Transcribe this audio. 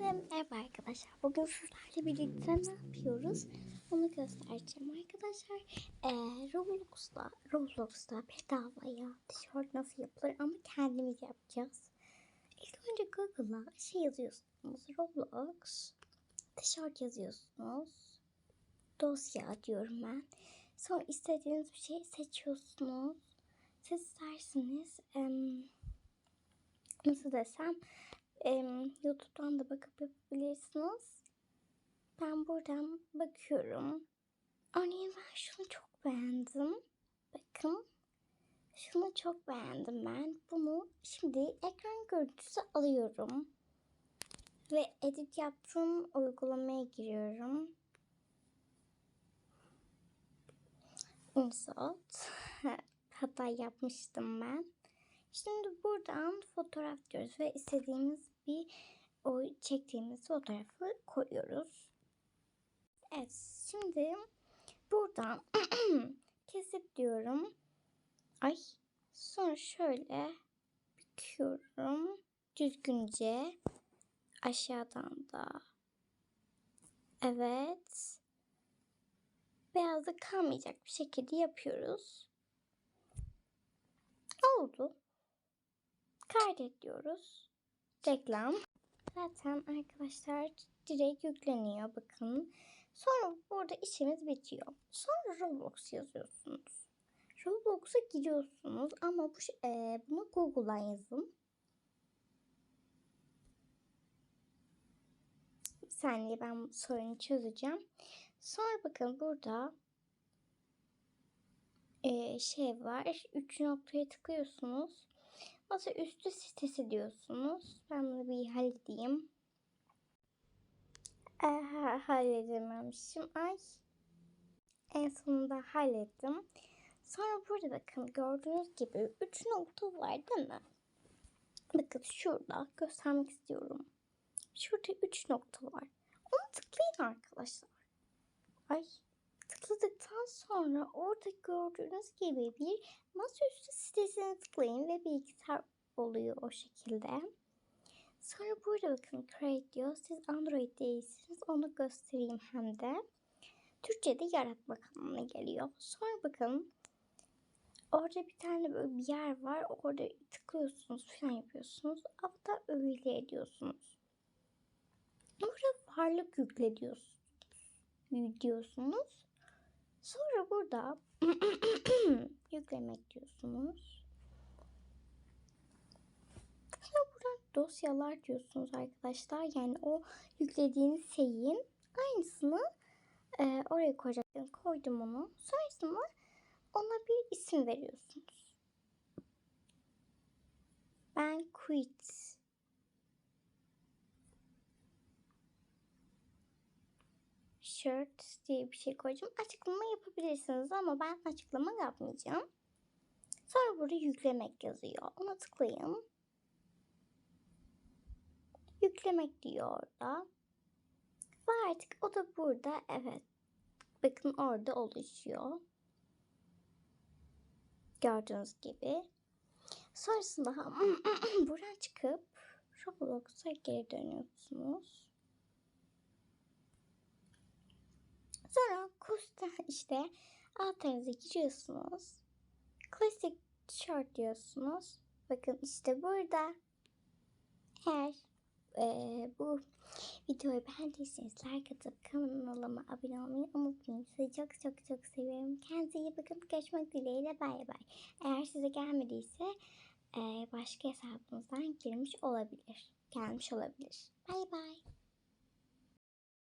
Herkese merhaba arkadaşlar. Bugün sizlerle birlikte ne yapıyoruz? Onu göstereceğim arkadaşlar. Ee, Roblox'ta, Roblox'ta bedavaya tişört nasıl yapılır ama kendimiz yapacağız. İlk önce Google'a şey yazıyorsunuz. Roblox tişört yazıyorsunuz. Dosya diyorum ben. Sonra istediğiniz bir şeyi seçiyorsunuz. Siz isterseniz nasıl desem YouTube'dan da bakıp yapabilirsiniz. Ben buradan bakıyorum. Örneğin ben şunu çok beğendim. Bakın. Şunu çok beğendim ben. Bunu şimdi ekran görüntüsü alıyorum. Ve edit yaptığım uygulamaya giriyorum. Insert. Hata yapmıştım ben. Şimdi buradan fotoğraf diyoruz ve istediğimiz bir o çektiğimiz fotoğrafı koyuyoruz. Evet şimdi buradan kesip diyorum. Ay sonra şöyle büküyorum düzgünce aşağıdan da. Evet. Beyazda kalmayacak bir şekilde yapıyoruz. Oldu. Kaydet diyoruz. Reklam. Zaten arkadaşlar direkt yükleniyor bakın. Sonra burada işimiz bitiyor. Sonra Roblox yazıyorsunuz. Roblox'a giriyorsunuz ama bu e, bunu Google'dan yazın. Bir saniye ben sorunu çözeceğim. Sonra bakın burada e, şey var. Üç noktaya tıklıyorsunuz. Masa üstü sitesi diyorsunuz. Ben bunu bir halledeyim. Aha, halledememişim. Ay. En sonunda hallettim. Sonra burada bakın gördüğünüz gibi 3 nokta var değil mi? Bakın şurada göstermek istiyorum. Şurada 3 nokta var. Onu tıklayın arkadaşlar. Ay sonra orada gördüğünüz gibi bir masaüstü sitesine tıklayın ve bilgisayar oluyor o şekilde. Sonra burada bakın create diyor. Siz Android değilsiniz. Onu göstereyim hem de. Türkçe'de yaratmak anlamına geliyor. Sonra bakın orada bir tane böyle bir yer var. Orada tıklıyorsunuz falan yapıyorsunuz. Hatta öyle ediyorsunuz. Burada varlık yükle diyorsunuz. Sonra burada yüklemek diyorsunuz. Sonra buradan dosyalar diyorsunuz arkadaşlar. Yani o yüklediğiniz şeyin aynısını e, oraya koyacaksın. Koydum onu. Sonrasında ona bir isim veriyorsunuz. Ben quit shirt diye bir şey koyacağım. Açıklama yapabilirsiniz ama ben açıklama yapmayacağım. Sonra burada yüklemek yazıyor. Ona tıklayın. Yüklemek diyor orada. Ve artık o da burada. Evet. Bakın orada oluşuyor. Gördüğünüz gibi. Sonrasında buradan çıkıp Roblox'a geri dönüyorsunuz. Sonra kusta işte altınıza giriyorsunuz. Klasik tişört diyorsunuz. Bakın işte burada. Eğer eee, bu videoyu beğendiyseniz like atıp kanalıma abone olmayı unutmayın. Sizi çok çok çok seviyorum. Kendinize iyi bakın. Görüşmek dileğiyle. Bay bay. Eğer size gelmediyse eee, başka hesabınızdan girmiş olabilir. Gelmiş olabilir. Bay bay.